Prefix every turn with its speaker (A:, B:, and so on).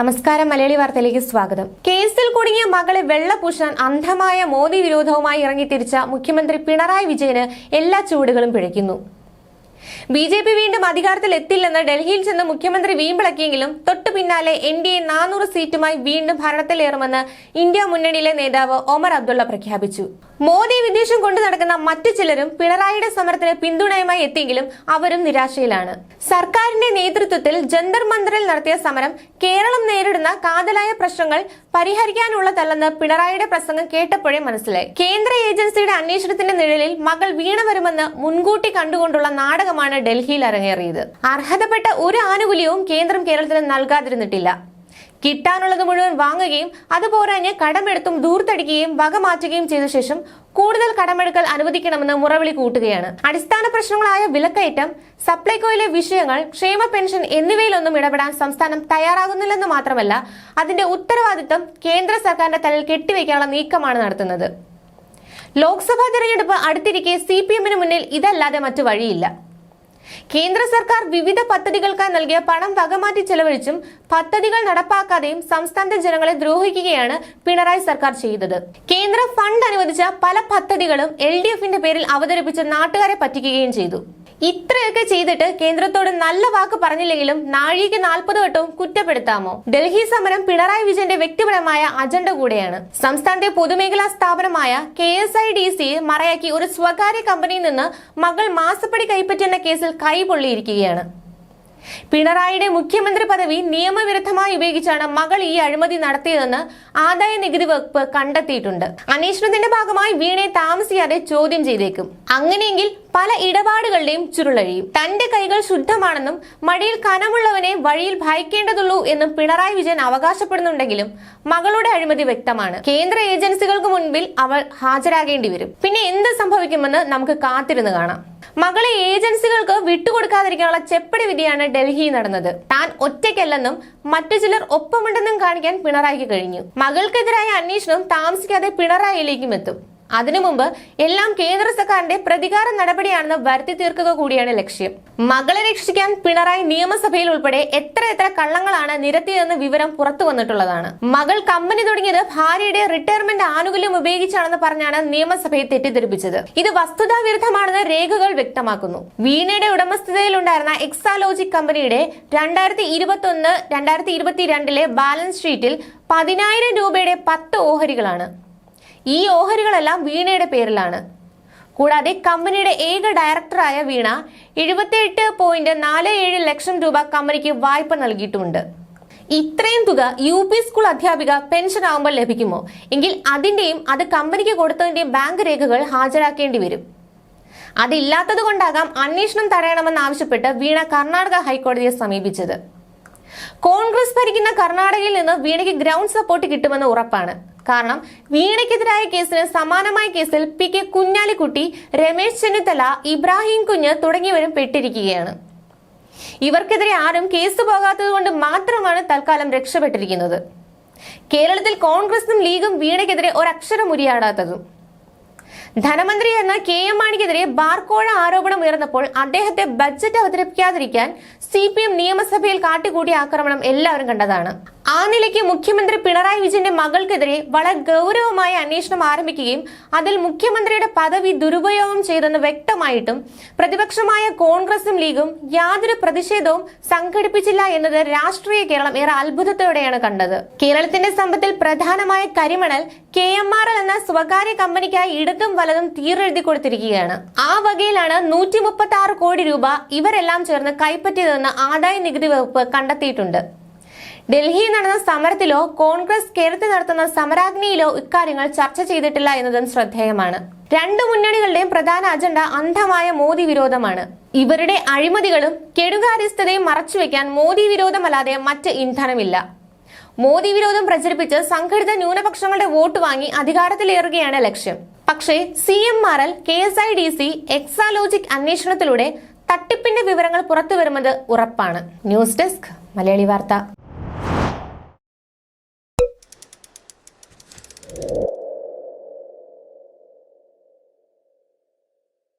A: നമസ്കാരം മലയാളി വാർത്തയിലേക്ക് സ്വാഗതം. കേസിൽ കുടുങ്ങിയ മകളെ വെള്ളപൂശാൻ അന്ധമായ മോദി വിരോധവുമായി ഇറങ്ങിത്തിരിച്ച മുഖ്യമന്ത്രി പിണറായി വിജയന് എല്ലാ ചുവടുകളും പിഴയ്ക്കുന്നു. ബി ജെ പി വീണ്ടും അധികാരത്തിൽ എത്തില്ലെന്ന് ഡൽഹിയിൽ ചെന്ന് മുഖ്യമന്ത്രി വീമ്പിളക്കിയെങ്കിലും തൊട്ടു പിന്നാലെ എൻ ഡി എ നാനൂറ് സീറ്റുമായി വീണ്ടും ഭരണത്തിലേറുമെന്ന് ഇന്ത്യ മുന്നണിയിലെ നേതാവ് ഒമർ അബ്ദുള്ള പ്രഖ്യാപിച്ചു. മോദി വിദേശം കൊണ്ടു നടക്കുന്ന മറ്റു ചിലരും പിണറായിയുടെ സമരത്തിന് പിന്തുണയുമായി എത്തിയെങ്കിലും അവരും നിരാശയിലാണ്. സർക്കാരിന്റെ നേതൃത്വത്തിൽ ജന്തർ മന്ദറിൽ നടത്തിയ സമരം കേരളം നേരിടുന്ന കാതലായ പ്രശ്നങ്ങൾ പരിഹരിക്കാനുള്ളതല്ലെന്ന് പിണറായിയുടെ പ്രസംഗം കേട്ടപ്പോഴേ മനസ്സിലായി. കേന്ദ്ര ഏജൻസിയുടെ അന്വേഷണത്തിന്റെ നിഴലിൽ മകൾ വീണ വരുമെന്ന് മുൻകൂട്ടി കണ്ടുകൊണ്ടുള്ള നാടകമാണ് ഡൽഹിയിൽ അരങ്ങേറിയത്. അർഹതപ്പെട്ട ഒരു ആനുകൂല്യവും കേന്ദ്രം കേരളത്തിന് നൽകാതിരുന്നിട്ടില്ല. കിട്ടാനുള്ളത് മുഴുവൻ വാങ്ങുകയും അതുപോരാഞ്ഞ് കടമെടുത്തും ദൂർത്തടിക്കുകയും വകമാറ്റുകയും ചെയ്ത ശേഷം കൂടുതൽ കടമെടുക്കൽ അനുവദിക്കണമെന്ന് മുറവിളി കൂട്ടുകയാണ്. അടിസ്ഥാന പ്രശ്നങ്ങളായ വിലക്കയറ്റം സപ്ലൈകോയിലെ വിഷയങ്ങൾ ക്ഷേമ പെൻഷൻ എന്നിവയിലൊന്നും ഇടപെടാൻ സംസ്ഥാനം തയ്യാറാകുന്നില്ലെന്ന് മാത്രമല്ല അതിന്റെ ഉത്തരവാദിത്തം കേന്ദ്ര സർക്കാരിന്റെ തലയിൽ കെട്ടിവെക്കാനുള്ള നീക്കമാണ് നടത്തുന്നത്. ലോക്സഭാ തെരഞ്ഞെടുപ്പ് അടുത്തിരിക്കെ സി പി എമ്മിന് മുന്നിൽ ഇതല്ലാതെ മറ്റു വഴിയില്ല. കേന്ദ്ര സർക്കാർ വിവിധ പദ്ധതികൾക്കായി നൽകിയ പണം വകമാറ്റി ചെലവഴിച്ചും പദ്ധതികൾ നടപ്പാക്കാതെയും സംസ്ഥാനത്തെ ജനങ്ങളെ ദ്രോഹിക്കുകയാണ് പിണറായി സർക്കാർ ചെയ്തത്. കേന്ദ്ര ഫണ്ട് അനുവദിച്ച പല പദ്ധതികളും എൽ പേരിൽ അവതരിപ്പിച്ച് നാട്ടുകാരെ പറ്റിക്കുകയും ചെയ്തു. ഇത്രയൊക്കെ ചെയ്തിട്ട് കേന്ദ്രത്തോട് നല്ല വാക്ക് പറഞ്ഞില്ലെങ്കിലും നാഴിക നാൽപ്പത് വട്ടവും കുറ്റപ്പെടുത്താമോ? ഡൽഹി സമരം പിണറായി വിജയന്റെ വ്യക്തിപരമായ അജണ്ട കൂടെയാണ്. സംസ്ഥാനത്തെ പൊതുമേഖലാ സ്ഥാപനമായ കെ എസ് ഐ ഡി സിയെ മറയാക്കി ഒരു സ്വകാര്യ കമ്പനിയിൽ നിന്ന് മകൾ മാസപ്പടി കൈപ്പറ്റിയെന്ന കേസിൽ കൈപൊള്ളിയിരിക്കുകയാണ് പിണറായിയുടെ മുഖ്യമന്ത്രി പദവി നിയമവിരുദ്ധമായി ഉപയോഗിച്ചാണ് മകൾ ഈ അഴിമതി നടത്തിയതെന്ന് ആദായ നികുതി വകുപ്പ് കണ്ടെത്തിയിട്ടുണ്ട്. അന്വേഷണത്തിന്റെ ഭാഗമായി വീണയെ താമസിയാതെ ചോദ്യം ചെയ്തേക്കും. അങ്ങനെയെങ്കിൽ പല ഇടപാടുകളുടെയും ചുരുളഴിയും. തന്റെ കൈകൾ ശുദ്ധമാണെന്നും മടിയിൽ കനമുള്ളവനെ വഴിയിൽ ഭയക്കേണ്ടതുള്ളൂ എന്നും പിണറായി വിജയൻ അവകാശപ്പെടുന്നുണ്ടെങ്കിലും മകളുടെ അഴിമതി വ്യക്തമാണ്. കേന്ദ്ര ഏജൻസികൾക്ക് മുൻപിൽ അവൾ ഹാജരാകേണ്ടി വരും. പിന്നെ എന്ത് സംഭവിക്കുമെന്ന് നമുക്ക് കാത്തിരുന്ന് കാണാം. മകളെ ഏജൻസികൾക്ക് വിട്ടുകൊടുക്കാതിരിക്കാനുള്ള ചെപ്പടി വിധിയാണ് ഡൽഹിയിൽ നടന്നത്. താൻ ഒറ്റയ്ക്കല്ലെന്നും മറ്റു ചിലർ ഒപ്പമുണ്ടെന്നും കാണിക്കാൻ പിണറായിക്ക് കഴിഞ്ഞു. മകൾക്കെതിരായ അന്വേഷണം താമസിക്കാതെ പിണറായിയിലേക്കും എത്തും. അതിനു മുമ്പ് എല്ലാം കേന്ദ്ര സർക്കാരിന്റെ പ്രതികാര നടപടിയാണെന്ന് വരുത്തി തീർക്കുക കൂടിയാണ് ലക്ഷ്യം. മകളെ രക്ഷിക്കാൻ പിണറായി നിയമസഭയിൽ ഉൾപ്പെടെ എത്ര എത്ര കള്ളങ്ങളാണ് നിരത്തിയതെന്ന് വിവരം പുറത്തു വന്നിട്ടുള്ളതാണ്. മകൾ കമ്പനി തുടങ്ങിയത് ഭാര്യയുടെ റിട്ടയർമെന്റ് ആനുകൂല്യം ഉപയോഗിച്ചാണെന്ന് പറഞ്ഞാണ് നിയമസഭയെ തെറ്റിദ്ധരിപ്പിച്ചത്. ഇത് വസ്തുതാ വിരുദ്ധമാണെന്ന് രേഖകൾ വ്യക്തമാക്കുന്നു. വീണയുടെ ഉടമസ്ഥതയിലുണ്ടായിരുന്ന എക്സാലോജിക് കമ്പനിയുടെ രണ്ടായിരത്തി ഇരുപത്തി ഒന്ന് രണ്ടായിരത്തി ഇരുപത്തിരണ്ടിലെ ബാലൻസ് ഷീറ്റിൽ പതിനായിരം രൂപയുടെ പത്ത് ഓഹരികളാണ്. ഈ ഓഹരികളെല്ലാം വീണയുടെ പേരിലാണ്. കൂടാതെ കമ്പനിയുടെ ഏക ഡയറക്ടറായ വീണ എഴുപത്തിയെട്ട് പോയിന്റ് നാല് ഏഴ് ലക്ഷം രൂപ കമ്പനിക്ക് വായ്പ നൽകിയിട്ടുമുണ്ട്. ഇത്രയും തുക യു പി സ്കൂൾ അധ്യാപിക പെൻഷൻ ആവുമ്പോൾ ലഭിക്കുമോ? എങ്കിൽ അതിന്റെയും അത് കമ്പനിക്ക് കൊടുത്തതിന്റെയും ബാങ്ക് രേഖകൾ ഹാജരാക്കേണ്ടി വരും. അതില്ലാത്തത് കൊണ്ടാകാം അന്വേഷണം തടയണമെന്നാവശ്യപ്പെട്ട് വീണ കർണാടക ഹൈക്കോടതിയെ സമീപിച്ചത്. കോൺഗ്രസ് ഭരിക്കുന്ന കർണാടകയിൽ നിന്ന് വീണയ്ക്ക് ഗ്രൗണ്ട് സപ്പോർട്ട് കിട്ടുമെന്ന് ഉറപ്പാണ്. കാരണം വീണയ്ക്കെതിരായ കേസിന് സമാനമായ കേസിൽ പി കെ കുഞ്ഞാലിക്കുട്ടി രമേശ് ചെന്നിത്തല ഇബ്രാഹിം കുഞ്ഞ് തുടങ്ങിയവരും പെട്ടിരിക്കുകയാണ്. ഇവർക്കെതിരെ ആരും കേസ് പോകാത്തത് കൊണ്ട് മാത്രമാണ് തൽക്കാലം രക്ഷപ്പെട്ടിരിക്കുന്നത്. കേരളത്തിൽ കോൺഗ്രസും ലീഗും വീണയ്ക്കെതിരെ ഒരക്ഷരം ഉരിയാടാത്തതും. ധനമന്ത്രി എന്ന കെ എം മാണിക്കെതിരെ ബാർക്കോഴ ആരോപണം ഉയർന്നപ്പോൾ അദ്ദേഹത്തെ ബജറ്റ് അവതരിപ്പിക്കാതിരിക്കാൻ സി പി എം നിയമസഭയിൽ കാട്ടിക്കൂട്ടിയ ആക്രമണം എല്ലാവരും കണ്ടതാണ്. ആ നിലയ്ക്ക് മുഖ്യമന്ത്രി പിണറായി വിജയന്റെ മകൾക്കെതിരെ വളരെ ഗൗരവമായ അന്വേഷണം ആരംഭിക്കുകയും അതിൽ മുഖ്യമന്ത്രിയുടെ പദവി ദുരുപയോഗം ചെയ്തെന്ന് വ്യക്തമായിട്ടും പ്രതിപക്ഷമായ കോൺഗ്രസും ലീഗും യാതൊരു പ്രതിഷേധവും സംഘടിപ്പിച്ചില്ല എന്നത് രാഷ്ട്രീയ കേരളം ഏറെ അത്ഭുതത്തോടെയാണ് കണ്ടത്. കേരളത്തിന്റെ സമ്പത്തിൽ പ്രധാനമായ കരിമണൽ കെ എം ആർ എൽ എന്ന സ്വകാര്യ കമ്പനിക്കായി ഇടതും വലതും തീരെഴുതി കൊടുത്തിരിക്കുകയാണ്. ആ വകയിലാണ് നൂറ്റി കോടി രൂപ ഇവരെല്ലാം ചേർന്ന് കൈപ്പറ്റിയതെന്ന് ആദായ നികുതി വകുപ്പ് കണ്ടെത്തിയിട്ടുണ്ട്. ഡൽഹിയിൽ നടന്ന സമരത്തിലോ കോൺഗ്രസ് കേരളത്തിൽ നടത്തുന്ന സമരാഗ്നിയിലോ ഇക്കാര്യങ്ങൾ ചർച്ച ചെയ്തിട്ടില്ല എന്നതും ശ്രദ്ധേയമാണ്. രണ്ടു മുന്നണികളുടെയും പ്രധാന അജണ്ട അന്ധമായ മോദി വിരോധമാണ്. ഇവരുടെ അഴിമതികളും കെടുകാര്യസ്ഥതയും മറച്ചുവെക്കാൻ മോദി വിരോധമല്ലാതെ മറ്റ് ഇന്ധനമില്ല. മോദി വിരോധം പ്രചരിപ്പിച്ച് സംഘടിത ന്യൂനപക്ഷങ്ങളുടെ വോട്ട് വാങ്ങി അധികാരത്തിലേറുകയാണ് ലക്ഷ്യം. പക്ഷേ C M R L K S I D C Exalogic അന്വേഷണത്തിലൂടെ തട്ടിപ്പിന്റെ വിവരങ്ങൾ പുറത്തുവരുന്നത് ഉറപ്പാണ്. ന്യൂസ് ഡെസ്ക് മലയാളി വാർത്ത.